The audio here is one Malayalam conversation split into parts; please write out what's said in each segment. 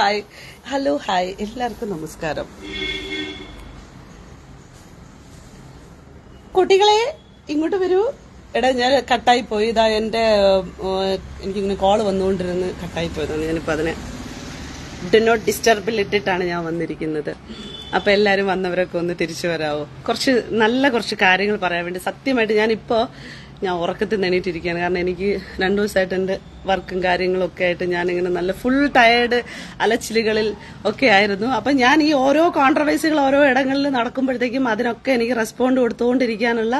ഹായ്. Hello hi. എല്ലാവർക്കും നമസ്കാരം. കുട്ടികളെ ഇങ്ങോട്ട് വരൂ. എടാ ഞാൻ കട്ടായി പോയി. ഇതാ എന്റെ എനിക്കിങ്ങനെ കോൾ വന്നുകൊണ്ടിരുന്ന് കട്ടായി പോയതാണ്. ഞാനിപ്പോ അതിനെ ഡു നോട്ട് ഡിസ്റ്റർബിൽ ഇട്ടിട്ടാണ് ഞാൻ വന്നിരിക്കുന്നത്. അപ്പൊ എല്ലാരും വന്നവരൊക്കെ ഒന്ന് തിരിച്ചു വരാവോ. കുറച്ച് നല്ല കുറച്ച് കാര്യങ്ങൾ പറയാൻ വേണ്ടി സത്യമായിട്ട് ഞാനിപ്പോ ഞാൻ ഉറക്കത്തിൽ നിന്നിട്ടിരിക്കുകയാണ് കാരണം എനിക്ക് രണ്ടു ദിവസമായിട്ട് എന്റെ വർക്കും കാര്യങ്ങളൊക്കെ ആയിട്ട് ഞാനിങ്ങനെ നല്ല ഫുൾ ടയേർഡ് അലച്ചിലുകളിൽ ഒക്കെ ആയിരുന്നു. അപ്പൊ ഞാൻ ഈ ഓരോ കോൺട്രവേഴ്സികൾ ഓരോ ഇടങ്ങളിൽ നടക്കുമ്പോഴത്തേക്കും അതിനൊക്കെ എനിക്ക് റെസ്പോണ്ട് കൊടുത്തുകൊണ്ടിരിക്കാനുള്ള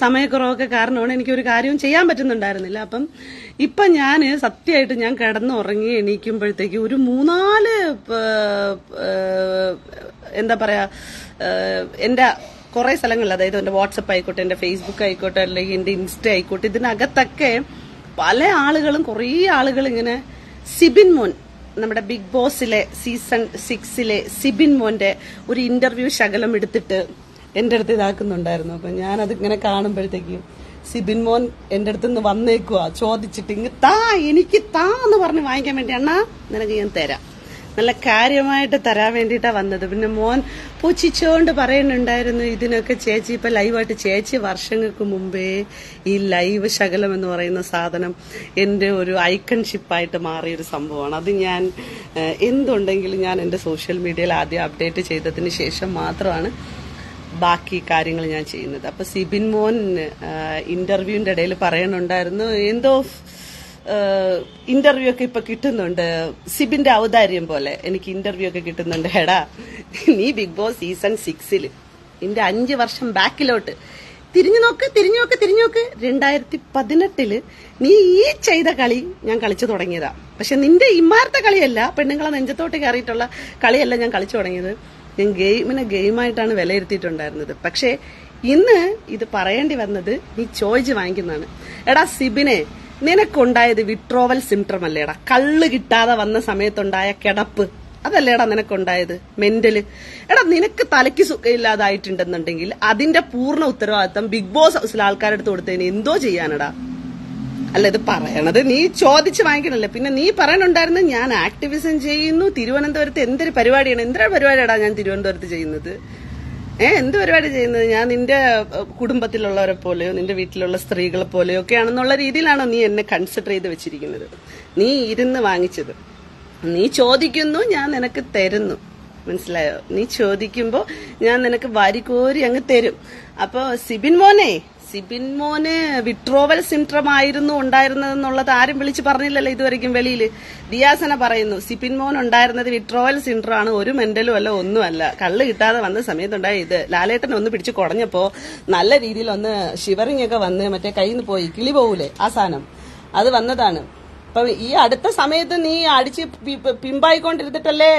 സമയക്കുറവൊക്കെ കാരണമാണ് എനിക്ക് ഒരു കാര്യവും ചെയ്യാൻ പറ്റുന്നുണ്ടായിരുന്നില്ല. അപ്പം ഇപ്പം ഞാൻ സത്യമായിട്ട് ഞാൻ കിടന്നുറങ്ങി എണീക്കുമ്പോഴത്തേക്ക് ഒരു മൂന്നാൽ എന്താ പറയുക എന്റെ കുറെ സ്ഥലങ്ങളിൽ അതായത് എന്റെ വാട്സപ്പ് ആയിക്കോട്ടെ എന്റെ ഫേസ്ബുക്ക് ആയിക്കോട്ടെ അല്ലെങ്കിൽ എന്റെ ഇൻസ്റ്റ ആയിക്കോട്ടെ ഇതിനകത്തൊക്കെ പല ആളുകളും കുറേ ആളുകൾ ഇങ്ങനെ സിബിൻ മോൻ നമ്മുടെ ബിഗ് ബോസിലെ സീസൺ സിക്സിലെ സിബിൻ മോന്റെ ഒരു ഇന്റർവ്യൂ ശകലം എടുത്തിട്ട് എന്റെ അടുത്ത് ഇതാക്കുന്നുണ്ടായിരുന്നു. അപ്പൊ ഞാനത് ഇങ്ങനെ കാണുമ്പോഴത്തേക്കും സിബിൻ മോൻ എന്റെ അടുത്ത് നിന്ന് വന്നേക്കുവാ ചോദിച്ചിട്ട് ഇങ്ങ് താ എനിക്ക് താ എന്ന് പറഞ്ഞ് വാങ്ങിക്കാൻ വേണ്ടി അണ്ണാ നിനക്ക് ഞാൻ തരാം. നല്ല കാര്യമായിട്ട് തരാൻ വേണ്ടിയിട്ടാണ് വന്നത്. പിന്നെ മോൻ പൂച്ചിച്ചോണ്ട് പറയുന്നുണ്ടായിരുന്നു ഇതിനൊക്കെ ചേച്ചി ഇപ്പൊ ലൈവായിട്ട് ചേച്ചി വർഷങ്ങൾക്ക് മുമ്പേ ഈ ലൈവ് ശകലം എന്ന് പറയുന്ന സാധനം എന്റെ ഒരു ഐക്കൺഷിപ്പായിട്ട് മാറിയൊരു സംഭവമാണ്. അത് ഞാൻ എന്തുണ്ടെങ്കിലും ഞാൻ എന്റെ സോഷ്യൽ മീഡിയയിൽ ആദ്യം അപ്ഡേറ്റ് ചെയ്തതിന് ശേഷം മാത്രമാണ് ബാക്കി കാര്യങ്ങൾ ഞാൻ ചെയ്യുന്നത്. അപ്പൊ സിബിൻ മോൻ ഇന്റർവ്യൂവിന്റെ ഇടയിൽ പറയുന്നുണ്ടായിരുന്നു എന്തോ ഇന്റർവ്യൂ ഒക്കെ ഇപ്പൊ കിട്ടുന്നുണ്ട്. സിബിന്റെ ഔദാര്യം പോലെ എനിക്ക് ഇന്റർവ്യൂ ഒക്കെ കിട്ടുന്നുണ്ട്. ഹെടാ നീ ബിഗ് ബോസ് സീസൺ സിക്സിൽ എന്റെ അഞ്ച് വർഷം ബാക്കിലോട്ട്. തിരിഞ്ഞു നോക്ക് തിരിഞ്ഞു നോക്ക് തിരിഞ്ഞു നോക്ക്. രണ്ടായിരത്തി പതിനെട്ടിൽ നീ ഈ ചെയ്ത കളി ഞാൻ കളിച്ചു തുടങ്ങിയതാ. പക്ഷെ നിന്റെ ഇമാരത്തെ കളിയല്ല പെണ്ണുങ്ങളെ നെഞ്ചത്തോട്ട് കയറിയിട്ടുള്ള കളിയല്ല ഞാൻ കളിച്ചു തുടങ്ങിയത്. ഞാൻ ഗെയിമിനെ ഗെയിമായിട്ടാണ് വിലയിരുത്തിയിട്ടുണ്ടായിരുന്നത്. പക്ഷേ ഇന്ന് ഇത് പറയേണ്ടി വന്നത് നീ ചോദിച്ച് വാങ്ങിക്കുന്നതാണ്. എടാ സിബിനെ നിനക്കുണ്ടായത് വിട്രോവൽ സിംറ്റം അല്ലേടാ. കള്ള് കിട്ടാതെ വന്ന സമയത്തുണ്ടായ കിടപ്പ്. അതല്ലേടാ നിനക്കുണ്ടായത്? മെന്റൽ എടാ നിനക്ക് തലയ്ക്ക് സുഖമില്ലാതായിട്ടുണ്ടെന്നുണ്ടെങ്കിൽ അതിന്റെ പൂർണ ഉത്തരവാദിത്തം ബിഗ് ബോസ് ഹൗസിലെ ആൾക്കാരെടുത്ത് കൊടുത്തതിന് എന്തോ ചെയ്യാനടാ. അല്ല ഇത് പറയണത് നീ ചോദിച്ചു വാങ്ങിക്കണല്ലേ. പിന്നെ നീ പറയണുണ്ടായിരുന്നു ഞാൻ ആക്ടിവിസം ചെയ്യുന്നു തിരുവനന്തപുരത്ത് എന്തൊരു പരിപാടിയാണ്? എന്തൊരു പരിപാടിയാടാ ഞാൻ തിരുവനന്തപുരത്ത് ചെയ്യുന്നത്? ഏ എന്ത് പരിപാടി ചെയ്യുന്നത്? ഞാൻ നിന്റെ കുടുംബത്തിലുള്ളവരെ പോലെയോ നിന്റെ വീട്ടിലുള്ള സ്ത്രീകളെ പോലെയോ ഒക്കെ ആണെന്നുള്ള രീതിയിലാണോ നീ എന്നെ കൺസിഡർ ചെയ്ത് വെച്ചിരിക്കുന്നത്? നീ ഇരുന്ന് വാങ്ങിച്ചത്. നീ ചോദിക്കുന്നു ഞാൻ നിനക്ക് തരുന്നു. മനസ്സിലായോ? നീ ചോദിക്കുമ്പോ ഞാൻ നിനക്ക് വാരിക്കോരി അങ്ങ് തരും. അപ്പൊ സിബിൻ മോനെ സിബിൻ മോന് വിട്രോവൽ സിംട്രം ആയിരുന്നു ഉണ്ടായിരുന്നതെന്നുള്ളത് ആരും വിളിച്ച് പറഞ്ഞില്ലല്ലോ ഇതുവരെയും വെളിയിൽ. ദിയാസന പറയുന്നു സിബിൻ മോൻ ഉണ്ടായിരുന്നത് വിട്രോവൽ സിംട്രം ആണ് ഒരു മെന്റലും അല്ല ഒന്നുമല്ല. കള്ള് കിട്ടാതെ വന്ന സമയത്തുണ്ടായ ഇത്. ലാലേട്ടൻ ഒന്ന് പിടിച്ചു കുറഞ്ഞപ്പോ നല്ല രീതിയിൽ ഒന്ന് ഷിവറിംഗ് ഒക്കെ വന്ന് മറ്റേ കയ്യിൽ നിന്ന് പോയി. കിളി പോകൂലേ ആ സാധനം? അത് വന്നതാണ്. അപ്പൊ ഈ അടുത്ത സമയത്ത് നീ അടിച്ച് പിമ്പായിക്കൊണ്ടിരുന്നിട്ടല്ലേ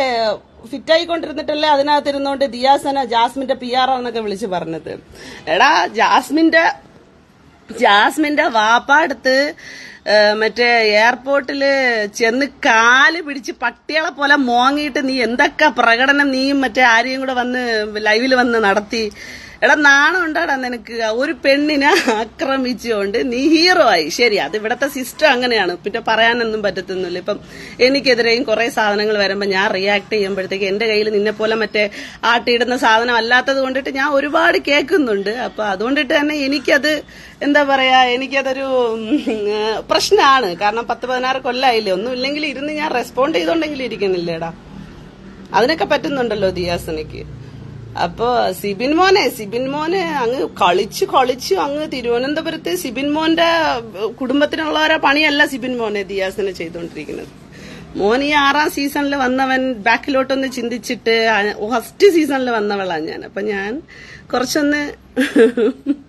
ഫിറ്റ് ഫിറ്റായിക്കൊണ്ടിരുന്നിട്ടല്ലേ അതിനകത്ത് ഇരുന്നോണ്ട് ദിയാസന ജാസ്മിന്റെ പി ആർ എന്നൊക്കെ വിളിച്ച് പറഞ്ഞത്. എടാ ജാസ്മിന്റെ ജാസ്മിന്റെ വാപ്പാടുത്ത് മറ്റേ എയർപോർട്ടിൽ ചെന്ന് കാൽ പിടിച്ച് പട്ടികളെ പോലെ മോങ്ങിയിട്ട് നീ എന്തൊക്കെ പ്രകടനം നീയും മറ്റേ ആരെയും കൂടെ വന്ന് ലൈവിൽ വന്ന് നടത്തി എടാ നാണം ഉണ്ടാടാ നിനക്ക്? ഒരു പെണ്ണിനെ ആക്രമിച്ചുകൊണ്ട് നീ ഹീറോ ആയി. ശരി അത് ഇവിടത്തെ സിസ്റ്റം അങ്ങനെയാണ്. പിന്നെ പറയാനൊന്നും പറ്റത്തൊന്നുമില്ല. ഇപ്പം എനിക്കെതിരെയും കുറെ സാധനങ്ങൾ വരുമ്പോൾ ഞാൻ റിയാക്ട് ചെയ്യുമ്പോഴത്തേക്ക് എന്റെ കയ്യിൽ നിന്നെ പോലെ മറ്റേ ആട്ടിയിടുന്ന സാധനം അല്ലാത്തത് കൊണ്ടിട്ട് ഞാൻ ഒരുപാട് കേൾക്കുന്നുണ്ട്. അപ്പൊ അതുകൊണ്ടിട്ട് തന്നെ എനിക്കത് എന്താ പറയാ എനിക്കതൊരു പ്രശ്നമാണ്. കാരണം പത്ത് പതിനാറ് കൊല്ലായില്ലേ? ഒന്നും ഇല്ലെങ്കിൽ ഇരുന്ന് ഞാൻ റെസ്പോണ്ട് ചെയ്തോണ്ടെങ്കിൽ ഇരിക്കുന്നില്ലേടാ. അതിനൊക്കെ പറ്റുന്നുണ്ടല്ലോ ദിയാസനയ്ക്ക് അപ്പോ സിബിൻ മോനെ സിബിൻ മോനെ അങ്ങ് കളിച്ച് കളിച്ച് അങ്ങ് തിരുവനന്തപുരത്ത് സിബിൻ മോന്റെ കുടുംബത്തിനുള്ളവരെ പണിയല്ല സിബിൻ മോനെ ദിയാസിനെ ചെയ്തുകൊണ്ടിരിക്കുന്നത് മോൻ ഈ ആറാം സീസണിൽ വന്നവൻ ബാക്കിലോട്ടൊന്ന് ചിന്തിച്ചിട്ട് ഫസ്റ്റ് സീസണിൽ വന്നവളാണ് ഞാൻ. അപ്പൊ ഞാൻ കുറച്ചൊന്ന്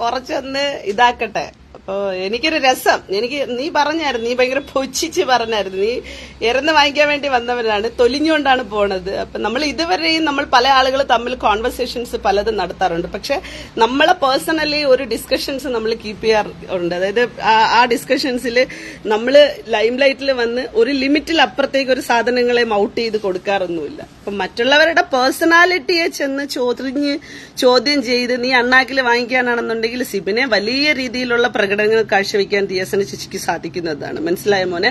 കുറച്ചൊന്ന് ഇതാക്കട്ടെ. അപ്പൊ എനിക്കൊരു രസം. എനിക്ക് നീ പറഞ്ഞായിരുന്നു നീ ഭയങ്കര പൊച്ചിച്ച് പറഞ്ഞായിരുന്നു. നീ ഇറന്ന് വാങ്ങിക്കാൻ വേണ്ടി വന്നവരാണ് തൊലിഞ്ഞുകൊണ്ടാണ് പോണത്. അപ്പൊ നമ്മൾ ഇതുവരെയും നമ്മൾ പല ആളുകൾ തമ്മിൽ കോൺവെർസേഷൻസ് പലതും നടത്താറുണ്ട്. പക്ഷെ നമ്മളെ പേഴ്സണലി ഒരു ഡിസ്കഷൻസ് നമ്മൾ കീപ്പ് ചെയ്യാറുണ്ട്. അതായത് ആ- ഡിസ്കഷൻസിൽ നമ്മൾ ലൈം ലൈറ്റിൽ വന്ന് ഒരു ലിമിറ്റിൽ അപ്പുറത്തേക്ക് ഒരു സാധനങ്ങളെ മൗട്ട് ചെയ്ത് കൊടുക്കാറൊന്നുമില്ല. അപ്പൊ മറ്റുള്ളവരുടെ പേഴ്സണാലിറ്റിയെ ചെന്ന് ചോദ്യം ചോദ്യം ചെയ്ത് നീ അണ്ണാക്കിൽ വാങ്ങിക്കാനാണെന്നുണ്ടെങ്കിൽ സിബിനെ വലിയ രീതിയിലുള്ള പ്രകടനങ്ങൾ കാഴ്ചവെക്കാൻ ദിയസന ചേച്ചിക്ക് സാധിക്കുന്നതാണ്. മനസ്സിലായ മോനെ?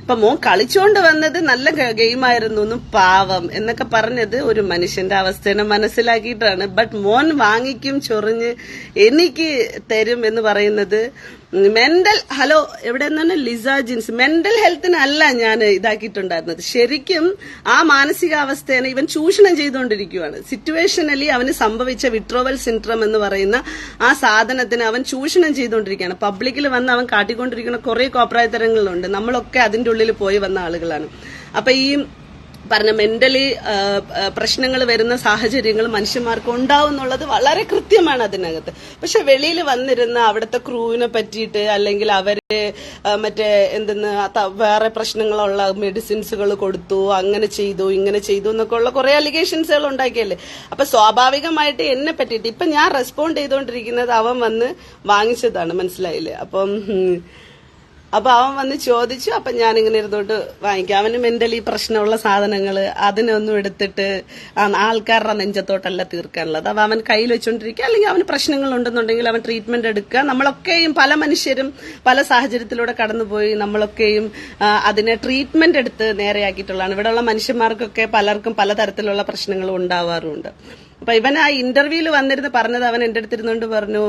അപ്പൊ മോൻ കളിച്ചോണ്ട് വന്നത് നല്ല ഗെയിമായിരുന്നു എന്നും പാവം എന്നൊക്കെ പറഞ്ഞത് ഒരു മനുഷ്യന്റെ അവസ്ഥേനെ മനസ്സിലാക്കിയിട്ടാണ്. ബട്ട് മോൻ വാങ്ങിക്കും ചൊറിഞ്ഞ് എനിക്ക് തരും എന്ന് പറയുന്നത് മെന്റൽ ഹലോ എവിടെ നിന്നാണ് ലിസ ജിൻസ്. മെന്റൽ ഹെൽത്തിനല്ല ഞാൻ ഇതാക്കിയിട്ടുണ്ടായിരുന്നത്. ശരിക്കും ആ മാനസികാവസ്ഥയെ ഇവൻ ചൂഷണം ചെയ്തുകൊണ്ടിരിക്കുകയാണ് സിറ്റുവേഷനലി അവന് സംഭവിച്ച വിട്രോവൽ സിൻഡ്രം എന്ന് പറയുന്ന ആ സാധനത്തിന് അവൻ ചൂഷണം ചെയ്തുകൊണ്ടിരിക്കുകയാണ്. പബ്ലിക്കിൽ വന്ന് അവൻ കാട്ടിക്കൊണ്ടിരിക്കുന്ന കുറെ കോപ്രായത്തരങ്ങളുണ്ട്. നമ്മളൊക്കെ അതിന്റെ ഉള്ളിൽ പോയി വന്ന ആളുകളാണ്. അപ്പൊ ഈ പറഞ്ഞ മെന്റലി പ്രശ്നങ്ങൾ വരുന്ന സാഹചര്യങ്ങൾ മനുഷ്യന്മാർക്ക് ഉണ്ടാവും എന്നുള്ളത് വളരെ കൃത്യമാണ് അതിനകത്ത്. പക്ഷെ വെളിയിൽ വന്നിരുന്ന അവിടുത്തെ ക്രൂവിനെ പറ്റിയിട്ട് അല്ലെങ്കിൽ അവർ മറ്റേ എന്തെന്ന് വേറെ പ്രശ്നങ്ങളുള്ള മെഡിസിൻസുകൾ കൊടുത്തു അങ്ങനെ ചെയ്തു ഇങ്ങനെ ചെയ്തു എന്നൊക്കെ ഉള്ള കുറെ അലിഗേഷൻസുകൾ ഉണ്ടാക്കിയല്ലേ? അപ്പൊ സ്വാഭാവികമായിട്ട് എന്നെ പറ്റിയിട്ട് ഇപ്പൊ ഞാൻ റെസ്പോണ്ട് ചെയ്തുകൊണ്ടിരിക്കുന്നത് അവൻ വന്ന് വാങ്ങിച്ചതാണ്. മനസ്സിലായില്ലേ? അപ്പം അപ്പൊ അവൻ വന്ന് ചോദിച്ചു അപ്പൊ ഞാൻ ഇങ്ങനെ ഇരുന്നോട്ട് വാങ്ങിക്കും. അവന് മെന്റലി പ്രശ്നമുള്ള സാധനങ്ങൾ അതിനൊന്നും എടുത്തിട്ട് ആൾക്കാരുടെ നെഞ്ചത്തോട്ടല്ല തീർക്കാനുള്ളത്. അപ്പൊ അവൻ കയ്യിൽ വെച്ചോണ്ടിരിക്കുക അല്ലെങ്കിൽ അവന് പ്രശ്നങ്ങൾ ഉണ്ടെന്നുണ്ടെങ്കിൽ അവൻ ട്രീറ്റ്മെന്റ് എടുക്കുക. നമ്മളൊക്കെയും പല മനുഷ്യരും പല സാഹചര്യത്തിലൂടെ കടന്നുപോയി നമ്മളൊക്കെയും അതിനെ ട്രീറ്റ്മെന്റ് എടുത്ത് നേരെയാക്കിയിട്ടുള്ളതാണ്. ഇവിടെയുള്ള മനുഷ്യന്മാർക്കൊക്കെ പലർക്കും പലതരത്തിലുള്ള പ്രശ്നങ്ങളും ഉണ്ടാവാറുണ്ട്. അപ്പൊ ഇവൻ ആ ഇന്റർവ്യൂവിൽ വന്നിരുന്ന് പറഞ്ഞത് അവൻ എന്റെ അടുത്തിരുന്നോണ്ട് പറഞ്ഞു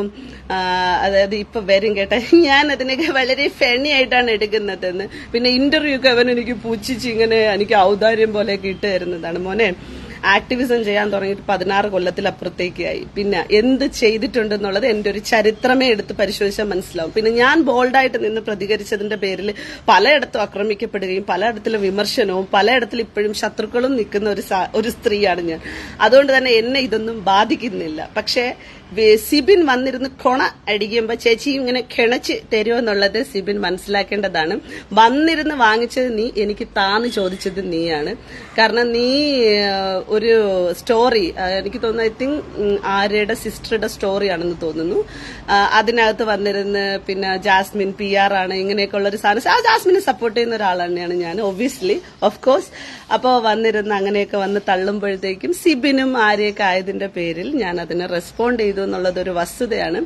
അതായത് ഇപ്പൊ വരും കേട്ടെ. ഞാൻ അതിനൊക്കെ വളരെ ഫെണിയായിട്ടാണ് ആയിട്ടാണ് എടുക്കുന്നതെന്ന്. പിന്നെ ഇന്റർവ്യൂ ഒക്കെ അവൻ എനിക്ക് പൂച്ചിച്ച് ഇങ്ങനെ എനിക്ക് ഔദാര്യം പോലെ ഇട്ട് മോനെ. ആക്ടിവിസം ചെയ്യാൻ തുടങ്ങിയിട്ട് പതിനാറ് കൊല്ലത്തിലപ്പുറത്തേക്കായി പിന്നെ എന്ത് ചെയ്തിട്ടുണ്ടെന്നുള്ളത് എന്റെ ഒരു ചരിത്രമേ എടുത്ത് പരിശോധിച്ചാൽ മനസ്സിലാവും. പിന്നെ ഞാൻ ബോൾഡായിട്ട് നിന്ന് പ്രതികരിച്ചതിന്റെ പേരിൽ പലയിടത്തും ആക്രമിക്കപ്പെടുകയും പലയിടത്തിലും വിമർശനവും പലയിടത്തിൽ ഇപ്പോഴും ശത്രുക്കളും നിൽക്കുന്ന ഒരു ഒരു സ്ത്രീയാണ് ഞാൻ. അതുകൊണ്ട് തന്നെ എന്നെ ഇതൊന്നും ബാധിക്കുന്നില്ല. പക്ഷേ സിബിൻ വന്നിരുന്ന് കൊണ അടിക്കുമ്പോ ചേച്ചി ഇങ്ങനെ കിണച്ച് തരുമെന്നുള്ളത് സിബിൻ മനസ്സിലാക്കേണ്ടതാണ്. വന്നിരുന്ന് വാങ്ങിച്ചത് നീ എനിക്ക് താന്ന് ചോദിച്ചത് നീയാണ്. കാരണം നീ ഒരു സ്റ്റോറി എനിക്ക് തോന്നുന്നു ഐ തിങ്ക് ആര്യയുടെ സിസ്റ്ററുടെ സ്റ്റോറിയാണെന്ന് തോന്നുന്നു. അതിനകത്ത് വന്നിരുന്ന് പിന്നെ ജാസ്മിൻ പി ആർ ആണ് ഇങ്ങനെയൊക്കെ ഉള്ള ഒരു സാധനം. ആ ജാസ്മിനെ സപ്പോർട്ട് ചെയ്യുന്ന ഒരാൾ തന്നെയാണ് ഞാൻ ഒബ്വിയസ്ലി ഓഫ് കോഴ്സ് അപ്പോൾ വന്നിരുന്ന് അങ്ങനെയൊക്കെ വന്ന് തള്ളുമ്പോഴത്തേക്കും സിബിനും ആര്യയൊക്കെ ആയതിന്റെ പേരിൽ ഞാൻ അതിനെ റെസ്പോണ്ട് ചെയ്തു. എന്നുള്ളത് ഒരു വസ്തുതയാണ്.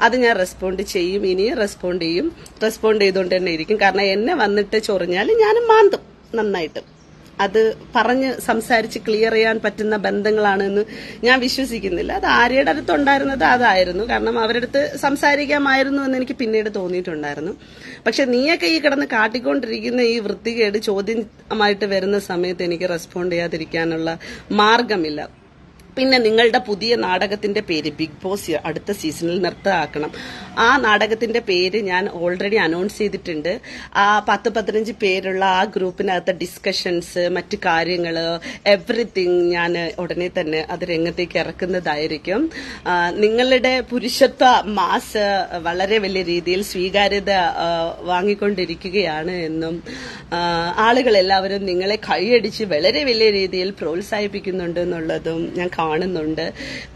അത് ഞാൻ റെസ്പോണ്ട് ചെയ്യും. ഇനി റെസ്പോണ്ട് ചെയ്യും. റെസ്പോണ്ട് ചെയ്തുകൊണ്ട് തന്നെ ഇരിക്കും. കാരണം എന്നെ വന്നിട്ട് ചൊറിഞ്ഞാൽ ഞാൻ മാന്തും നന്നായിട്ട്. അത് പറഞ്ഞ് സംസാരിച്ച് ക്ലിയർ ചെയ്യാൻ പറ്റുന്ന ബന്ധങ്ങളാണ് എന്ന് ഞാൻ വിശ്വസിക്കുന്നില്ല. അത് ആര്യയുടെ അടുത്തുണ്ടായിരുന്നത് അതായിരുന്നു. കാരണം അവരുടെ അടുത്ത് സംസാരിക്കാമായിരുന്നു എന്ന് എനിക്ക് പിന്നീട് തോന്നിയിട്ടുണ്ടായിരുന്നു. പക്ഷെ നീയൊക്കെ ഈ കിടന്ന് കാട്ടിക്കൊണ്ടിരിക്കുന്ന ഈ വൃത്തികേട് ചോദ്യമായിട്ട് വരുന്ന സമയത്ത് എനിക്ക് റെസ്പോണ്ട് ചെയ്യാതിരിക്കാനുള്ള മാർഗമില്ല. പിന്നെ നിങ്ങളുടെ പുതിയ നാടകത്തിന്റെ പേര് ബിഗ് ബോസ് അടുത്ത സീസണിൽ നിർത്തലാക്കണം ആ നാടകത്തിന്റെ പേര് ഞാൻ ഓൾറെഡി അനൗൺസ് ചെയ്തിട്ടുണ്ട്. ആ പത്ത് പതിനഞ്ച് പേരുള്ള ആ ഗ്രൂപ്പിനകത്ത് ഡിസ്കഷൻസ് മറ്റു കാര്യങ്ങൾ എവറിത്തിങ് ഞാൻ ഉടനെ തന്നെ അത് രംഗത്തേക്ക് ഇറക്കുന്നതായിരിക്കും. നിങ്ങളുടെ പുരുഷത്വ മാസ് വളരെ വലിയ രീതിയിൽ സ്വീകാര്യത വാങ്ങിക്കൊണ്ടിരിക്കുകയാണ് എന്നും ആളുകൾ എല്ലാവരും നിങ്ങളെ കൈയടിച്ച് വളരെ വലിയ രീതിയിൽ പ്രോത്സാഹിപ്പിക്കുന്നുണ്ട് എന്നുള്ളതും ഞാൻ കാണുന്നുണ്ട്.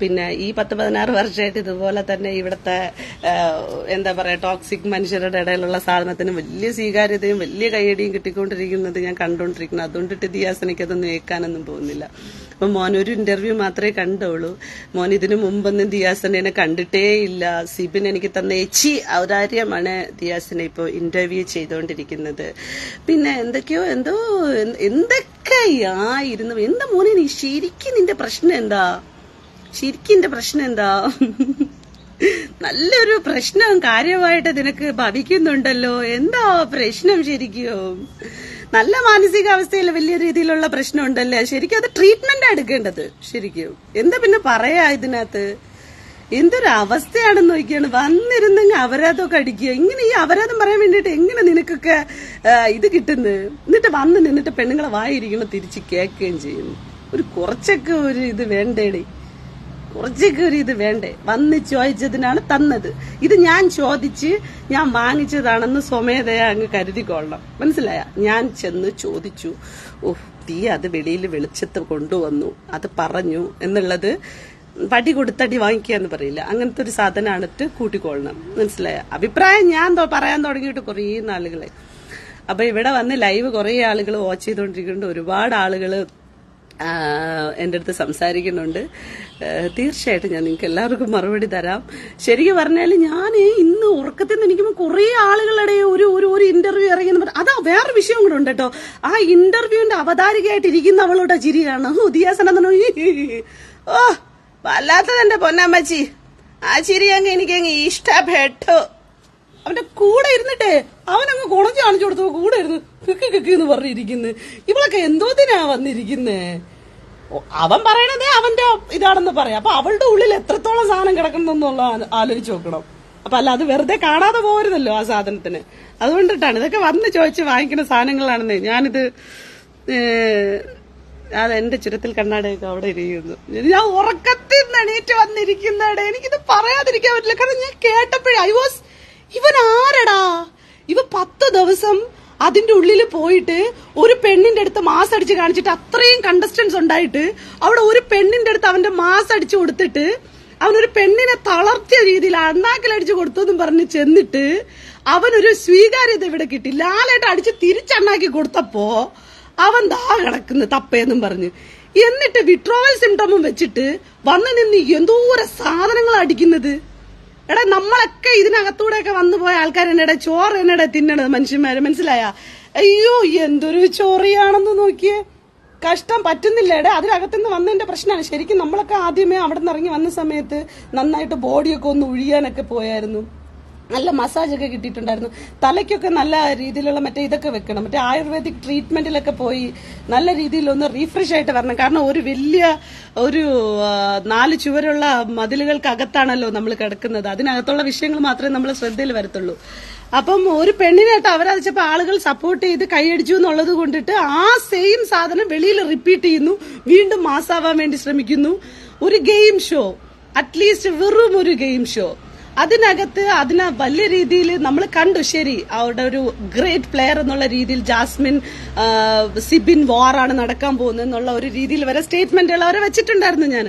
പിന്നെ ഈ പത്ത് പതിനാറ് വർഷമായിട്ട് ഇതുപോലെ തന്നെ ഇവിടുത്തെ എന്താ പറയാ ടോക്സിക് മനുഷ്യരുടെ ഇടയിലുള്ള സാധനത്തിന് വലിയ സ്വീകാര്യതയും വലിയ കൈയടിയും കിട്ടിക്കൊണ്ടിരിക്കുന്നത് ഞാൻ കണ്ടുകൊണ്ടിരിക്കുന്നു അതുകൊണ്ടിട്ട് ദിയാസനയ്ക്ക് അതൊന്നും ഏൽക്കാനൊന്നും പോകുന്നില്ല. അപ്പൊ മോൻ ഒരു ഇന്റർവ്യൂ മാത്രമേ കണ്ടുള്ളൂ. മോൻ ഇതിനു മുമ്പൊന്നും ദിയാസനെ കണ്ടിട്ടേ ഇല്ല. സിബിൻ എനിക്ക് തന്ന എച്ചി ഔദാര്യമാണ് ദിയാസനെ ഇപ്പോൾ ഇന്റർവ്യൂ ചെയ്തുകൊണ്ടിരിക്കുന്നത് പിന്നെ എന്തൊക്കെയോ എന്തോ എന്ത് എന്തൊക്കെയായിരുന്നു എന്താ മോനെ നീ ശരിക്കും നിന്റെ പ്രശ്നം എന്താ? ശരിക്കും എന്റെ പ്രശ്നം എന്താ? നല്ലൊരു പ്രശ്നം കാര്യമായിട്ട് നിനക്ക് ഭവിക്കുന്നുണ്ടല്ലോ. എന്താ പ്രശ്നം ശരിക്കും? നല്ല മാനസികാവസ്ഥയിൽ വലിയ രീതിയിലുള്ള പ്രശ്നം ഉണ്ടല്ലേ ശരിക്കും അത് ട്രീറ്റ്മെന്റ് എടുക്കേണ്ടത് ശരിക്കും. എന്താ പിന്നെ പറയാ ഇതിനകത്ത്? എന്തൊരു അവസ്ഥയാണെന്ന് നോക്കിയാണ്. വന്നിരുന്നെങ്കിൽ അപരാധമൊക്കെ അടിക്കുക. ഇങ്ങനെ ഈ അപരാധം പറയാൻ വേണ്ടിയിട്ട് എങ്ങനെ നിനക്കൊക്കെ ഇത് കിട്ടുന്നത് എന്നിട്ട് വന്ന് നിന്നിട്ട് പെണ്ണുങ്ങളെ വായിരിക്കണം തിരിച്ച് കേൾക്കുകയും ചെയ്യുന്നു ഒരു കുറച്ചൊക്കെ ഒരു ഇത് വേണ്ടേടി. കുറച്ചൊക്കെ ഒരു ഇത് വേണ്ടേ? വന്ന് ചോദിച്ചതിനാണ് തന്നത്. ഇത് ഞാൻ ചോദിച്ച് ഞാൻ വാങ്ങിച്ചതാണെന്ന് സ്വമേധയാ അങ്ങ് കരുതിക്കൊള്ളണം. മനസ്സിലായ? ഞാൻ ചെന്ന് ചോദിച്ചു. ഓ തീ അത് വെളിയിൽ വെളിച്ചത്ത് കൊണ്ടുവന്നു. അത് പറഞ്ഞു എന്നുള്ളത് വടി കൊടുത്തടി വാങ്ങിക്കുക എന്ന് പറയില്ല. അങ്ങനത്തെ ഒരു സാധനമാണിട്ട് കൂട്ടിക്കൊള്ളണം. മനസ്സിലായ? അഭിപ്രായം ഞാൻ പറയാൻ തുടങ്ങിയിട്ട് കുറേ നാളുകളെ അപ്പൊ ഇവിടെ വന്ന് ലൈവ് കുറേ ആളുകൾ വാച്ച് ചെയ്തുകൊണ്ടിരിക്കുന്നുണ്ട് ഒരുപാട് ആളുകൾ എന്റെ അടുത്ത് സംസാരിക്കുന്നുണ്ട്. തീർച്ചയായിട്ടും ഞാൻ നിങ്ങൾക്ക് എല്ലാവർക്കും മറുപടി തരാം. ശരിക്കും പറഞ്ഞാൽ ഞാൻ ഇന്ന് ഉറക്കത്തിൽ നിന്ന് എനിക്ക് കുറേ ആളുകളുടെ ഒരു ഒരു ഒരു ഇന്റർവ്യൂ ഇറങ്ങി എന്ന് പറഞ്ഞാൽ അതാ വേറെ വിഷയം കൂടെ ഉണ്ട് കേട്ടോ. ആ ഇന്റർവ്യൂവിന്റെ അവതാരികയായിട്ട് ഇരിക്കുന്ന അവളുടെ ചിരിയാണ്. ഉദിയാസന എന്ന് പറഞ്ഞാ, ഓ വല്ലാത്തത് എന്റെ പൊന്നമ്മച്ചി. ആ ചിരി അങ്ങ് എനിക്കങ്ങ് ഇഷ്ടപ്പെട്ടു. അവന്റെ കൂടെ ഇരുന്നിട്ടേ അവനങ്ങ് കുണച്ച് കാണിച്ചു കൊടുത്തു കൂടെ ഇരുന്ന് കിക്ക് കിക്ക് എന്ന് പറഞ്ഞിരിക്കുന്നു ഇവളൊക്കെ എന്തോത്തിനാ വന്നിരിക്കുന്നേ? അവൻ പറയണതേ അവന്റെ ഇതാണെന്ന് പറയാം. അപ്പൊ അവളുടെ ഉള്ളിൽ എത്രത്തോളം സാധനം കിടക്കുന്നെന്നുള്ള ആലോചിച്ച് നോക്കണം. അപ്പൊ അല്ല അത് വെറുതെ കാണാതെ പോകരുതല്ലോ ആ സാധനത്തിന്. അതുകൊണ്ടിട്ടാണ് ഇതൊക്കെ വന്ന് ചോദിച്ച് വാങ്ങിക്കുന്ന സാധനങ്ങളാണെന്ന് ഞാനിത് അത് എന്റെ ചുരത്തിൽ കണ്ണാടയൊക്കെ അവിടെ ഇരിക്കുന്നു. ഞാൻ ഉറക്കത്തിൽ നിന്ന് എണീറ്റ് വന്നിരിക്കുന്നവിടെ എനിക്കിത് പറയാതിരിക്കാൻ പറ്റില്ല. കാരണം ഞാൻ കേട്ടപ്പോഴേ ഐ വാസ് ഇവൻ ആരടാ? ഇവ പത്ത് ദിവസം അതിന്റെ ഉള്ളിൽ പോയിട്ട് ഒരു പെണ്ണിന്റെ അടുത്ത് മാസ് അടിച്ച് കാണിച്ചിട്ട് അത്രയും കണ്ടസ്റ്റൻസ് ഉണ്ടായിട്ട് അവിടെ ഒരു പെണ്ണിന്റെ അടുത്ത് അവന്റെ മാസ് അടിച്ചു കൊടുത്തിട്ട് അവനൊരു പെണ്ണിനെ തളർത്തിയ രീതിയിൽ അണ്ണാക്കിലടിച്ചു കൊടുത്തു എന്നും പറഞ്ഞ് ചെന്നിട്ട് അവനൊരു സ്വീകാര്യത ഇവിടെ കിട്ടി. ലാലേട്ട അടിച്ച് തിരിച്ചണ്ണാക്കി കൊടുത്തപ്പോ അവൻ ദാ കിടക്കുന്നു തപ്പേന്നും പറഞ്ഞ്. എന്നിട്ട് വിട്രോവൽ സിംറ്റമും വെച്ചിട്ട് വന്ന് നിന്ന് എന്തോരം സാധനങ്ങൾ അടിക്കുന്നത്? എടാ നമ്മളൊക്കെ ഇതിനകത്തൂടെയൊക്കെ വന്നു പോയ ആൾക്കാർ എന്നെടെ ചോറ് എന്നെടെ തിന്നണത് മനുഷ്യന്മാര് മനസ്സിലായ? അയ്യോ എന്തൊരു ചോറിയാണെന്ന് നോക്കിയേ. കഷ്ടം പറ്റുന്നില്ല എടാ. അതിനകത്തുനിന്ന് വന്നതിന്റെ പ്രശ്നമാണ്. ശരിക്കും നമ്മളൊക്കെ ആദ്യമേ അവിടെ നിന്ന് ഇറങ്ങി വന്ന സമയത്ത് നന്നായിട്ട് ബോഡിയൊക്കെ ഒന്ന് ഒഴിയാനൊക്കെ പോയായിരുന്നു. നല്ല മസാജ് ഒക്കെ കിട്ടിയിട്ടുണ്ടായിരുന്നു. തലയ്ക്കൊക്കെ നല്ല രീതിയിലുള്ള മറ്റേ ഇതൊക്കെ വെക്കണം. മറ്റേ ആയുർവേദിക് ട്രീറ്റ്മെന്റിലൊക്കെ പോയി നല്ല രീതിയിൽ ഒന്ന് റീഫ്രഷ് ആയിട്ട് വരണം. കാരണം ഒരു വലിയ ഒരു നാല് ചുവരുള്ള മതിലുകൾക്കകത്താണല്ലോ നമ്മൾ കിടക്കുന്നത്. അതിനകത്തുള്ള വിഷയങ്ങൾ മാത്രമേ നമ്മൾ ശ്രദ്ധയിൽ വരത്തുള്ളൂ. അപ്പം ഒരു പെണ്ണിനായിട്ട് അവരതിച്ചപ്പോ ആളുകൾ സപ്പോർട്ട് ചെയ്ത് കൈയടിച്ചു എന്നുള്ളത് കൊണ്ടിട്ട് ആ സെയിം സാധനം വെളിയിൽ റിപ്പീറ്റ് ചെയ്യുന്നു. വീണ്ടും മാസാവാൻ വേണ്ടി ശ്രമിക്കുന്നു. ഒരു ഗെയിം ഷോ അറ്റ്ലീസ്റ്റ് വെറും ഒരു ഗെയിം ഷോ അതിനകത്ത് അതിനെ വലിയ രീതിയിൽ നമ്മൾ കണ്ടു ശരി അവരുടെ ഒരു ഗ്രേറ്റ് പ്ലെയർ എന്നുള്ള രീതിയിൽ ജാസ്മിൻ സിബിൻ സിബിൻ വാറാണ് നടക്കാൻ പോകുന്നത് എന്നുള്ള ഒരു രീതിയിൽ വരെ സ്റ്റേറ്റ്മെന്റുകൾ അവരെ വെച്ചിട്ടുണ്ടായിരുന്നു ഞാൻ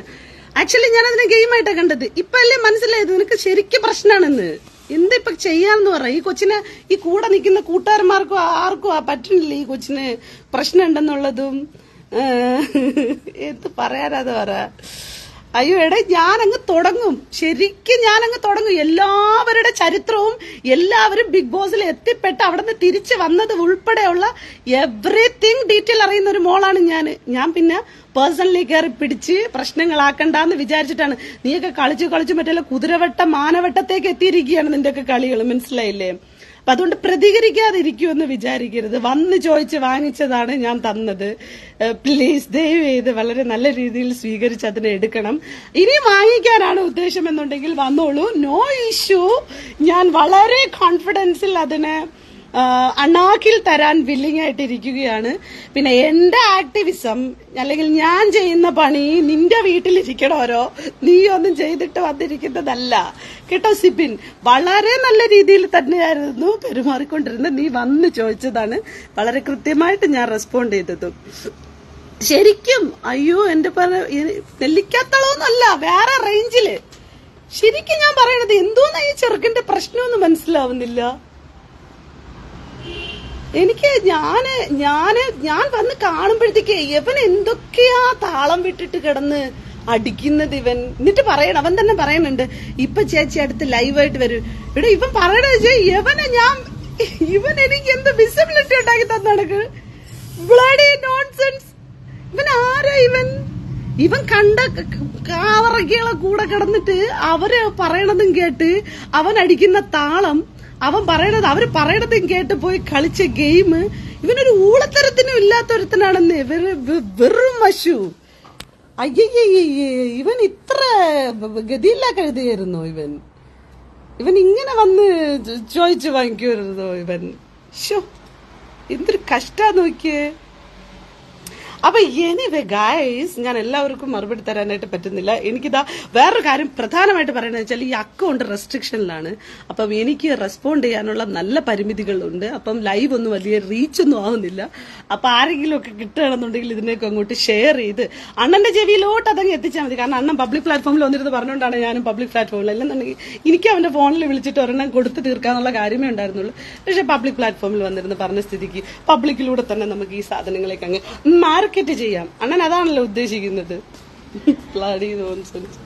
ആക്ച്വലി ഞാൻ അതിനെ ഗെയിമായിട്ടാണ് കണ്ടത്. ഇപ്പൊ അല്ലേ മനസ്സിലായത് നിനക്ക് ശരിക്കും പ്രശ്നമാണെന്ന് എന്താ ഇപ്പൊ ചെയ്യാന്ന് പറ. ഈ കൊച്ചിനെ ഈ കൂടെ നിൽക്കുന്ന കൂട്ടുകാരന്മാർക്കും ആർക്കും ആ പറ്റുന്നില്ല ഈ കൊച്ചിന് പ്രശ്നം ഉണ്ടെന്നുള്ളതും എന്ത് പറയാനാ പറ. അയ്യോ ഞാൻ ഞാനങ്ങ് തുടങ്ങും. ശരിക്കും ഞാനങ്ങ് തുടങ്ങും. എല്ലാവരുടെ ചരിത്രവും എല്ലാവരും ബിഗ് ബോസിൽ എത്തിപ്പെട്ട് അവിടെ നിന്ന് തിരിച്ചു വന്നത് ഉൾപ്പെടെയുള്ള എവറിത്തിങ് ഡീറ്റെയിൽ അറിയുന്ന ഒരു മോളാണ് ഞാൻ ഞാൻ പിന്നെ പേഴ്സണലി കയറി പിടിച്ച് പ്രശ്നങ്ങളാക്കണ്ടെന്ന് വിചാരിച്ചിട്ടാണ്. നീയൊക്കെ കളിച്ചു കളിച്ചു മറ്റേ കുതിരവട്ടം മാനവട്ടത്തേക്ക് എത്തിയിരിക്കുകയാണ് നിന്റെയൊക്കെ കളികൾ മനസ്സിലായില്ലേ? അപ്പൊ അതുകൊണ്ട് പ്രതികരിക്കാതിരിക്കുമെന്ന് വിചാരിക്കരുത്. വന്ന് ചോദിച്ച് വാങ്ങിച്ചതാണ് ഞാൻ തന്നത്. പ്ലീസ് ദയവ് ചെയ്ത് വളരെ നല്ല രീതിയിൽ സ്വീകരിച്ച് അതിനെ എടുക്കണം. ഇനി വാങ്ങിക്കാനാണ് ഉദ്ദേശം എന്നുണ്ടെങ്കിൽ വന്നോളൂ. നോ ഇഷ്യൂ ഞാൻ വളരെ കോൺഫിഡൻസിൽ അതിനെ ആ, അണ്ണാക്കിൽ തരാൻ വില്ലിംഗ് ആയിട്ടിരിക്കുകയാണ്. പിന്നെ എന്റെ ആക്ടിവിസം അല്ലെങ്കിൽ ഞാൻ ചെയ്യുന്ന പണി നിന്റെ വീട്ടിലിരിക്കണോരോ നീ ഒന്നും ചെയ്തിട്ട് വന്നിരിക്കുന്നതല്ല. കേട്ടോ സിബിൻ? വളരെ നല്ല രീതിയിൽ തന്നെയായിരുന്നു പെരുമാറിക്കൊണ്ടിരുന്നത്. നീ വന്ന് ചോദിച്ചതാണ്. വളരെ കൃത്യമായിട്ട് ഞാൻ റെസ്പോണ്ട് ചെയ്തതും. ശരിക്കും അയ്യോ എന്റെ പറ നെല്ലിക്കാത്തളമൊന്നുമല്ല വേറെ റേഞ്ചിൽ ശരിക്കും ഞാൻ പറയണത് എന്തോന്നാ ഈ ചെറുക്കന്റെ പ്രശ്നമൊന്നും മനസ്സിലാവുന്നില്ല? എനിക്ക് ഞാൻ ഞാൻ ഞാൻ വന്ന് കാണുമ്പോഴത്തേക്ക് ഇവൻ എന്തൊക്കെയാ താളം വിട്ടിട്ട് കിടന്ന് അടിക്കുന്നത് ഇവൻ. എന്നിട്ട് പറയണം അവൻ തന്നെ പറയുന്നുണ്ട് ഇപ്പൊ ചേച്ചി അടുത്ത് ലൈവായിട്ട് വരും. ഇവിടെ ഇവൻ പറയണ ഇവനെ ഞാൻ ഇവൻ എനിക്ക് എന്ത് വിസിബിലിറ്റി ഉണ്ടാക്കി തന്നടക്ക് ബ്ലഡി നോൺസെൻസ് ഇവൻ ആരാ ഇവൻ? ഇവൻ കണ്ട കാവറക്കികളെ കൂടെ കിടന്നിട്ട് അവർ പറയണതും കേട്ട് അവൻ അടിക്കുന്ന താളം അവൻ പറയണത് അവർ പറയണതും കേട്ട് പോയി കളിച്ച ഗെയിം. ഇവനൊരു ഊളത്തരത്തിനും ഇല്ലാത്തൊരുത്തനാണെന്ന് വെറും വശു. അയ്യയ്യേ ഇവൻ ഇത്ര ഗതിയില്ല കഴുതിയായിരുന്നോ ഇവൻ? ഇവൻ ഇങ്ങനെ വന്ന് ചോദിച്ചു വാങ്ങിക്കുമായിരുന്നോ ഇവൻ? ഷോ എന്തൊരു കഷ്ടാ നോക്കിയേ. അപ്പൊ എനിവേ ഗായ്സ് ഞാൻ എല്ലാവർക്കും മറുപടി തരാനായിട്ട് പറ്റുന്നില്ല. എനിക്കിതാ വേറൊരു കാര്യം പ്രധാനമായിട്ട് പറയുന്നത് വെച്ചാൽ ഈ അക്കൗണ്ട് റെസ്ട്രിക്ഷനിലാണ് അപ്പം എനിക്ക് റെസ്പോണ്ട് ചെയ്യാനുള്ള നല്ല പരിമിതികളുണ്ട്. അപ്പം ലൈവ് ഒന്നും വലിയ റീച്ച് ഒന്നും ആവുന്നില്ല. അപ്പൊ ആരെങ്കിലും ഒക്കെ കിട്ടുകയാണെന്നുണ്ടെങ്കിൽ ഇതിനൊക്കെ അങ്ങോട്ട് ഷെയർ ചെയ്ത് അണ്ണന്റെ ചെവിയിലോട്ട് അതങ്ങ് എത്തിച്ചാൽ മതി. കാരണം അണ്ണൻ പബ്ലിക് പ്ലാറ്റ്ഫോമിൽ വന്നിരുന്ന് പറഞ്ഞുകൊണ്ടാണ് ഞാനും പബ്ലിക് പ്ലാറ്റ്ഫോമിൽ അല്ലെന്നുണ്ടെങ്കിൽ എനിക്ക് അവന്റെ ഫോണിൽ വിളിച്ചിട്ട് ഒരെണ്ണം കൊടുത്ത് തീർക്കാന്നുള്ള കാര്യമേ ഉണ്ടായിരുന്നുള്ളൂ. പക്ഷെ പബ്ലിക് പ്ലാറ്റ്ഫോമിൽ വന്നിരുന്ന് പറഞ്ഞ സ്ഥിതിക്ക് പബ്ലിക്കിലൂടെ തന്നെ നമുക്ക് ഈ സാധനങ്ങളൊക്കെ അങ്ങ് മാറി മാർക്കറ്റ് ചെയ്യാം അണ്ണൻ അതാണല്ലോ ഉദ്ദേശിക്കുന്നത് nonsense.